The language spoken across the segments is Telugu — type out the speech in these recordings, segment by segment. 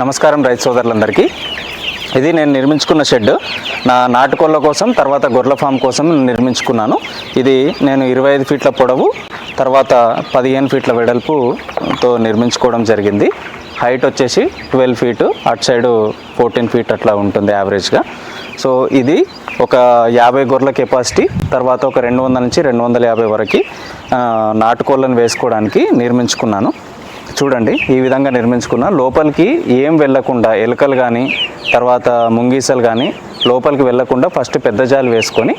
నమస్కారం రైతు సోదరులందరికీ. ఇది నేను నిర్మించుకున్న షెడ్ నా నాటుకోళ్ళ కోసం తర్వాత గొర్రెల ఫామ్ కోసం నిర్మించుకున్నాను. ఇది నేను ఇరవై ఐదు ఫీట్ల పొడవు తర్వాత పదిహేను ఫీట్ల వెడల్పుతో నిర్మించుకోవడం జరిగింది. హైట్ వచ్చేసి ట్వెల్వ్ ఫీటు అటు సైడు ఫోర్టీన్ ఫీట్ అట్లా ఉంటుంది యావరేజ్గా. సో ఇది ఒక యాభై గొర్రెల కెపాసిటీ తర్వాత ఒక రెండు వందల నుంచి రెండు వందల యాభై వరకు నాటుకోళ్ళను వేసుకోవడానికి నిర్మించుకున్నాను. చూడండి ఈ విధంగా నిర్మించుకున్న లోపలికి ఏం వెళ్ళకుండా ఎలుకలు కానీ తర్వాత ముంగీసలు కానీ లోపలికి వెళ్ళకుండా ఫస్ట్ పెద్ద జాలి వేసుకొని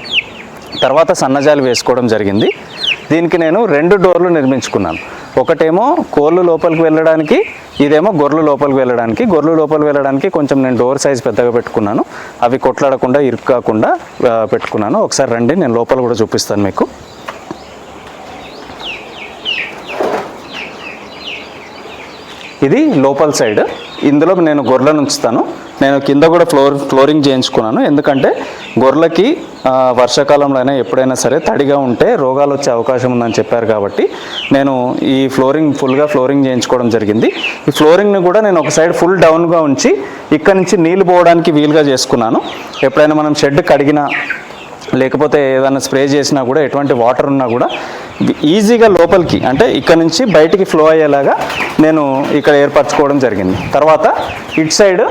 తర్వాత సన్నజాలి వేసుకోవడం జరిగింది. దీనికి నేను రెండు డోర్లు నిర్మించుకున్నాను. ఒకటేమో కోళ్ళు లోపలికి వెళ్ళడానికి ఇదేమో గొర్రెలు లోపలికి వెళ్ళడానికి. గొర్రెలు లోపలికి వెళ్ళడానికి కొంచెం నేను డోర్ సైజ్ పెద్దగా పెట్టుకున్నాను. అవి కొట్లాడకుండా ఇరుక్కాకుండా పెట్టుకున్నాను. ఒకసారి రండి నేను లోపల కూడా చూపిస్తాను మీకు. ఇది లోపల సైడ్. ఇందులో నేను గొర్రెలను ఉంచుతాను. నేను కింద కూడా ఫ్లోర్ ఫ్లోరింగ్ చేయించుకున్నాను. ఎందుకంటే గొర్రెలకి వర్షాకాలంలో అయినా ఎప్పుడైనా సరే తడిగా ఉంటే రోగాలు వచ్చే అవకాశం ఉందని చెప్పారు కాబట్టి నేను ఈ ఫ్లోరింగ్ ఫుల్గా ఫ్లోరింగ్ చేయించుకోవడం జరిగింది. ఈ ఫ్లోరింగ్ని కూడా నేను ఒక సైడ్ ఫుల్ డౌన్గా ఉంచి ఇక్కడ నుంచి నీళ్ళు పోవడానికి వీలుగా చేసుకున్నాను. ఎప్పుడైనా మనం షెడ్ కడిగిన లేకపోతే ఏదైనా స్ప్రే చేసినా కూడా ఎటువంటి వాటర్ ఉన్నా కూడా ఈజీగా లోపలికి అంటే ఇక్కడ నుంచి బయటికి ఫ్లో అయ్యేలాగా నేను ఇక్కడ ఏర్పరచుకోవడం జరిగింది. తర్వాత ఇటు సైడ్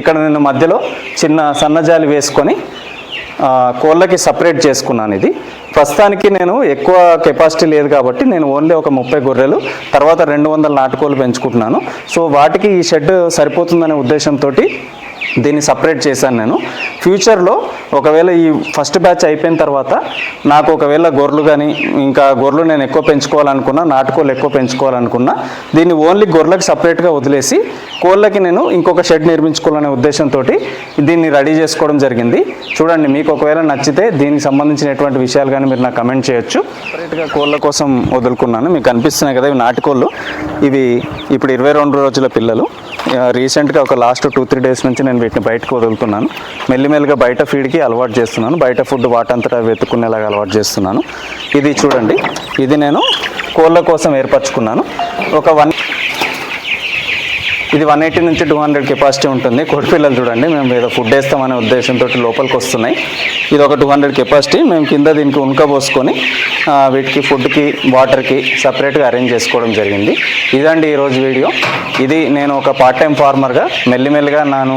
ఇక్కడ నేను మధ్యలో చిన్న సన్నజాలి వేసుకొని కోళ్ళకి సపరేట్ చేసుకున్నాను ఇది. ప్రస్తుతానికి నేను ఎక్కువ కెపాసిటీ లేదు కాబట్టి నేను ఓన్లీ ఒక ముప్పై గొర్రెలు తర్వాత రెండు వందల నాటుకోళ్ళు పెంచుకుంటున్నాను. సో వాటికి ఈ షెడ్ సరిపోతుందనే ఉద్దేశంతో దీన్ని సపరేట్ చేశాను నేను. ఫ్యూచర్లో ఒకవేళ ఈ ఫస్ట్ బ్యాచ్ అయిపోయిన తర్వాత నాకు ఒకవేళ గొర్రెలు కానీ ఇంకా గొర్రెలు నేను ఎక్కువ పెంచుకోవాలనుకున్నా నాటుకోళ్ళు ఎక్కువ పెంచుకోవాలనుకున్నా దీన్ని ఓన్లీ గొర్రెలకు సపరేట్గా వదిలేసి కోళ్ళకి నేను ఇంకొక షెడ్ నిర్మించుకోవాలనే ఉద్దేశంతో దీన్ని రెడీ చేసుకోవడం జరిగింది. చూడండి మీకు ఒకవేళ నచ్చితే దీనికి సంబంధించినటువంటి విషయాలు కానీ మీరు నాకు కమెంట్ చేయొచ్చు. సపరేట్గా కోళ్ళ కోసం వదులుకున్నాను. మీకు కనిపిస్తున్నాయి కదా ఇవి నాటుకోళ్ళు. ఇవి ఇప్పుడు ఇరవై రెండు రోజుల పిల్లలు. రీసెంట్గా ఒక లాస్ట్ టూ త్రీ డేస్ నుంచి నేను వీటిని బయటకు వదులుతున్నాను. మెల్లిమెల్లిగా బయట ఫీడ్కి అలవాటు చేస్తున్నాను. బయట ఫుడ్ వాటంతటా వెతుక్కునేలాగా అలవాటు చేస్తున్నాను. ఇది చూడండి. ఇది నేను కోళ్ళ కోసం ఏర్పరచుకున్నాను. ఒక వన్ ఇది వన్ ఎయిటీ నుంచి టూ హండ్రెడ్ కెపాసిటీ ఉంటుంది. కోడిపిల్లలు చూడండి మేము ఏదో ఫుడ్ వేస్తామనే ఉద్దేశంతో లోపలికి వస్తున్నాయి. ఇది ఒక టూ హండ్రెడ్ కెపాసిటీ మేము కింద దీనికి ఉనకబోసుకొని పోసుకొని వీటికి ఫుడ్కి వాటర్కి సపరేట్గా అరేంజ్ చేసుకోవడం జరిగింది. ఇదండి ఈరోజు వీడియో. ఇది నేను ఒక పార్ట్ టైం ఫార్మర్గా మెల్లిమెల్లిగా నేను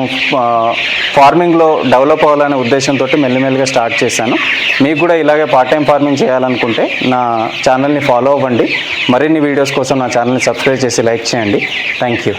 ఫార్మింగ్లో డెవలప్ అవ్వాలనే ఉద్దేశంతో మెల్లిమెల్లిగా స్టార్ట్ చేశాను. మీకు కూడా ఇలాగే పార్ట్ టైం ఫార్మింగ్ చేయాలనుకుంటే నా ఛానల్ని ఫాలో అవ్వండి. మరిన్ని వీడియోస్ కోసం నా ఛానల్ని సబ్స్క్రైబ్ చేసి లైక్ చేయండి. Thank you